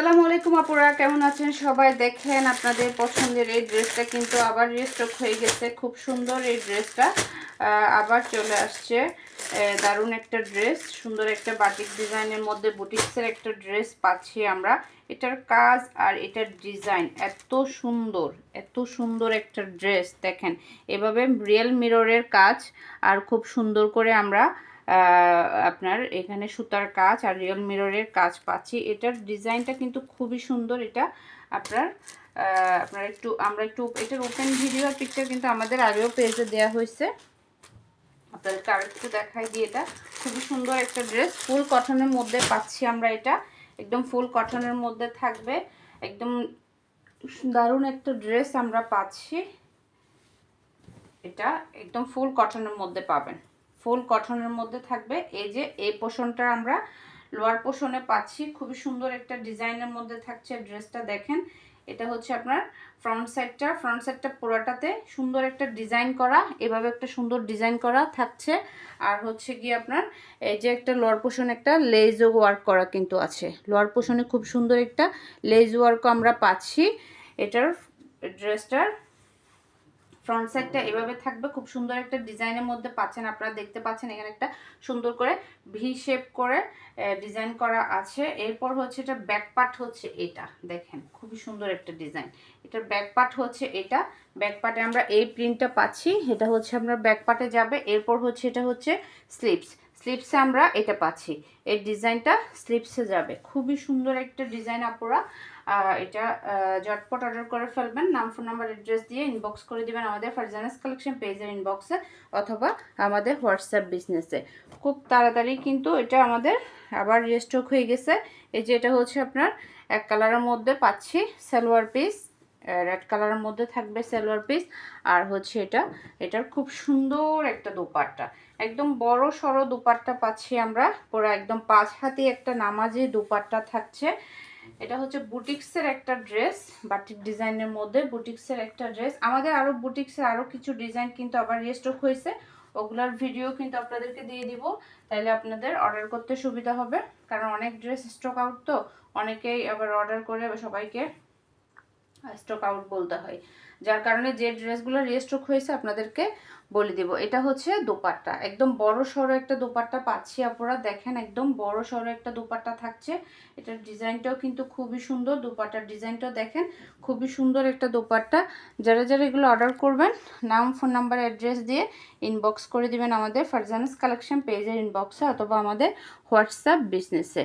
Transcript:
সালামু আলাইকুম আপুরা, কেমন আছেন সবাই? দেখেন আপনাদের পছন্দের এই ড্রেসটা কিন্তু আবার রিস্টক হয়ে গেছে। খুব সুন্দর এই ড্রেসটা। আবার চলে আসছে। দারুণ একটা ড্রেস। সুন্দর একটা বাটিক ডিজাইনের মধ্যে বুটিক্সের একটা ড্রেস পাচ্ছি আমরা। এটার কাজ আর এটার ডিজাইন এত সুন্দর এত সুন্দর একটা ড্রেস। দেখেন, এভাবে রিয়েল মিররের কাজ আর খুব সুন্দর করে আমরা আপনার এখানে সুতার কাজ আর রিয়েল মিররের কাজ পাচ্ছি। এটার ডিজাইনটা কিন্তু খুবই সুন্দর। এটা আপনার আপনার একটু, আমরা একটু, এটার ওপেন ভিডিও আর পিকচার কিন্তু আমাদের আগেও পেজে দেওয়া হয়েছে। আপনাদেরকে আর একটু দেখাই দিই এটা। খুবই সুন্দর একটা ড্রেস ফুল কটনের মধ্যে পাচ্ছি আমরা এটা। একদম ফুল কটনের মধ্যে থাকবে। একদম দারুণ একটা ড্রেস আমরা পাচ্ছি। এটা একদম ফুল কটনের মধ্যে পাবেন। ফুল কটনের মধ্যে থাকবে। এই যে, এই পোষণটা আমরা লোয়ার পোষণে পাচ্ছি। খুবই সুন্দর একটা ডিজাইনের মধ্যে থাকছে ড্রেসটা, দেখেন। এটা হচ্ছে আপনার ফ্রন্ট সাইডটা ফ্রন্ট সাইডটা পুরোটাতে সুন্দর একটা ডিজাইন করা, এভাবে একটা সুন্দর ডিজাইন করা থাকছে। আর হচ্ছে কি আপনার এই যে একটা লোয়ার পোষণ একটা লেজ ওয়ার্ক করা কিন্তু আছে। লোয়ার পোষণে খুব সুন্দর একটা লেজ ওয়ার্কও আমরা পাচ্ছি। এটার ড্রেসটার ফ্রন্ট সাইডটা এভাবে থাকবে। খুব সুন্দর একটা ডিজাইনের মধ্যে পাচ্ছেন, আপনারা দেখতে পাচ্ছেন এখানে একটা সুন্দর করে ভি শেপ করে ডিজাইন করা আছে। এরপর হচ্ছে এটা ব্যাক পার্ট হচ্ছে এটা, দেখেন, খুবই সুন্দর একটা ডিজাইন এটার ব্যাক পার্ট হচ্ছে এটা। ব্যাক পার্টে আমরা এই প্রিন্টটা পাচ্ছি, এটা হচ্ছে আমরা ব্যাক পার্টে যাবে। এরপর হচ্ছে এটা হচ্ছে স্লিপস স্লিপসে আমরা এটা পাচ্ছি। এর ডিজাইনটা স্লিপসে যাবে। খুবই সুন্দর একটা ডিজাইন আপনারা এটা জটপট অর্ডার করে ফেলবেন। নাম ফোন নাম্বার অ্যাড্রেস দিয়ে ইনবক্স করে দিবেন আমাদের ফারজানাস কালেকশন পেজের ইনবক্সে অথবা আমাদের হোয়াটসঅ্যাপ বিজনেসে খুব তাড়াতাড়ি কিন্তু এটা আমাদের আবার রিস্টক হয়ে গেছে। এই যে এটা হচ্ছে আপনার, এক কালারের মধ্যে পাচ্ছি, সালোয়ার পিস রেড কালারের মধ্যে থাকবে সালোয়ার পিস আর হচ্ছে এটা, এটার খুব সুন্দর একটা দোপাট্টা। একদম বড় সড়ো দুপাট্টা পাচ্ছি আমরা, পুরো একদম পাঁচ হাতি একটা নামাজি দুপাট্টা থাকছে। এটা হচ্ছে বুটিক্সের একটা ড্রেস বাটিক ডিজাইনের মধ্যে বুটিক্সের একটা ড্রেস আমাদের আরও বুটিক্সের আরও কিছু ডিজাইন কিন্তু আবার রিস্টক হয়েছে, ওগুলার ভিডিও কিন্তু আপনাদেরকে দিয়ে দিব। তাহলে আপনাদের অর্ডার করতে সুবিধা হবে, কারণ অনেক ড্রেস স্টক আউট তো, অনেকেই আবার অর্ডার করে সবাইকে স্টক আউট বলতে হয়। যার কারণে যে ড্রেসগুলো রিস্টক হয়েছে আপনাদেরকে বলে দিব। এটা হচ্ছে দোপাট্টা। একদম বড় সড়ো একটা দোপাট্টা পাচ্ছি আপনারা দেখেন একদম বড় সড়ো একটা দোপাট্টা থাকছে। এটার ডিজাইনটাও কিন্তু খুবই সুন্দর। দোপাট্টার ডিজাইনটাও দেখেন, খুবই সুন্দর একটা দোপাট্টা। যারা যারা এগুলো অর্ডার করবেন, নাম ফোন নাম্বার অ্যাড্রেস দিয়ে ইনবক্স করে দিবেন আমাদের ফারজানাস কালেকশন পেজের ইনবক্সে অথবা আমাদের হোয়াটসঅ্যাপ বিজনেসে